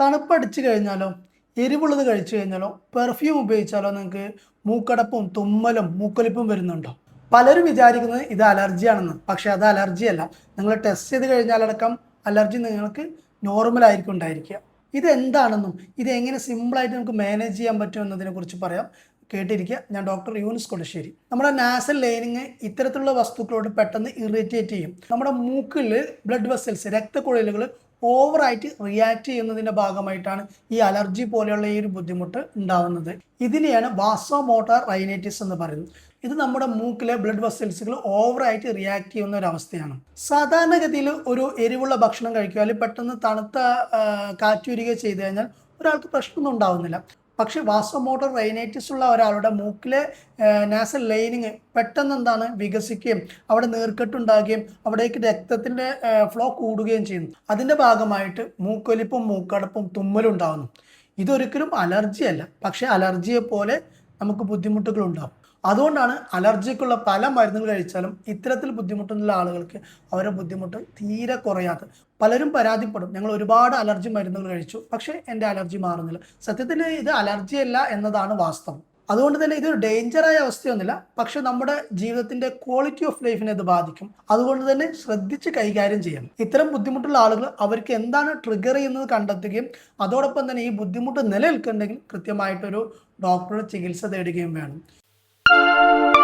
തണുപ്പടിച്ചു കഴിഞ്ഞാലോ എരിവുള്ളത് കഴിച്ചു കഴിഞ്ഞാലോ പെർഫ്യൂം ഉപയോഗിച്ചാലോ നിങ്ങൾക്ക് മൂക്കടപ്പും തുമ്മലും മൂക്കൊലിപ്പും വരുന്നുണ്ടോ? പലരും വിചാരിക്കുന്നത് ഇത് അലർജിയാണെന്ന് പക്ഷേ അത് അലർജിയല്ല നിങ്ങൾ ടെസ്റ്റ് ചെയ്ത് കഴിഞ്ഞാലടക്കം അലർജി നിങ്ങൾക്ക് നോർമൽ ആയിരിക്കും ഉണ്ടായിരിക്കുക ഇതെന്താണെന്നും ഇത് എങ്ങനെ സിമ്പിളായിട്ട് നമുക്ക് മാനേജ് ചെയ്യാൻ പറ്റും എന്നതിനെ കുറിച്ച് പറയാം. കേട്ടിരിക്കുക. ഞാൻ ഡോക്ടർ യൂനിസ് കൊടശ്ശേരി. നമ്മുടെ നാസൽ ലൈനിങ് ഇത്തരത്തിലുള്ള വസ്തുക്കളോട് പെട്ടെന്ന് ഇറിറ്റേറ്റ് ചെയ്യും. നമ്മുടെ മൂക്കിൽ ബ്ലഡ് വെസൽസ് രക്തക്കുഴലുകൾ ഓവറായിട്ട് റിയാക്ട് ചെയ്യുന്നതിന്റെ ഭാഗമായിട്ടാണ് ഈ അലർജി പോലെയുള്ള ഈ ഒരു ബുദ്ധിമുട്ട് ഉണ്ടാവുന്നത്. ഇതിനെയാണ് വാസോ മോട്ടാർ റൈനൈറ്റിസ് എന്ന് പറയുന്നത്. ഇത് നമ്മുടെ മൂക്കിലെ ബ്ലഡ് വെസൽസുകൾ ഓവറായിട്ട് റിയാക്ട് ചെയ്യുന്ന ഒരു അവസ്ഥയാണ്. സാധാരണഗതിയിൽ ഒരു എരിവുള്ള ഭക്ഷണം കഴിക്കുക അല്ലെങ്കിൽ പെട്ടെന്ന് തണുത്ത ആ, കാറ്റുവരികയോ ചെയ്തു കഴിഞ്ഞാൽ ഒരാൾക്ക് പ്രശ്നമൊന്നും ഉണ്ടാവുന്നില്ല. പക്ഷെ വാസോമോട്ടർ റൈനൈറ്റിസ് ഉള്ള ഒരാളുടെ മൂക്കിലെ നാസൽ ലൈനിങ് പെട്ടെന്ന് എന്താണ് വികസിക്കുകയും അവിടെ നീർക്കെട്ടുണ്ടാകുകയും അവിടേക്ക് രക്തത്തിന്റെ ഫ്ലോ കൂടുകയും ചെയ്യുന്നു. അതിന്റെ ഭാഗമായിട്ട് മൂക്കൊലിപ്പും മൂക്കടപ്പും തുമ്മലും ഉണ്ടാകുന്നു ഇതൊരിക്കലും അലർജിയല്ല. പക്ഷേ അലർജിയെ പോലെ നമുക്ക് ബുദ്ധിമുട്ടുകൾ ഉണ്ടാകും അതുകൊണ്ടാണ് അലർജിക്കുള്ള പല മരുന്നുകൾ കഴിച്ചാലും ഇത്തരത്തിൽ ബുദ്ധിമുട്ടുള്ള ആളുകൾക്ക് അവരുടെ ബുദ്ധിമുട്ട് തീരെ കുറയാത്ത പലരും പരാതിപ്പെടും. ഞങ്ങൾ ഒരുപാട് അലർജി മരുന്നുകൾ കഴിച്ചു പക്ഷേ എന്റെ അലർജി മാറുന്നില്ല. സത്യത്തിൽ ഇത് അലർജി അല്ല എന്നതാണ് വാസ്തവം. അതുകൊണ്ട് തന്നെ ഇതൊരു ഡേഞ്ചറായ അവസ്ഥയൊന്നുമില്ല. പക്ഷെ നമ്മുടെ ജീവിതത്തിന്റെ ക്വാളിറ്റി ഓഫ് ലൈഫിനെ ഇത് ബാധിക്കും. അതുകൊണ്ട് തന്നെ ശ്രദ്ധിച്ച് കൈകാര്യം ചെയ്യണം. ഇത്തരം ബുദ്ധിമുട്ടുള്ള ആളുകൾ അവർക്ക് എന്താണ് ട്രിഗർ ചെയ്യുന്നത് കണ്ടെത്തുകയും അതോടൊപ്പം തന്നെ ഈ ബുദ്ധിമുട്ട് നിലനിൽക്കുന്നുണ്ടെങ്കിൽ കൃത്യമായിട്ടൊരു ഡോക്ടറുടെ ചികിത്സ തേടുകയും വേണം. Thank you.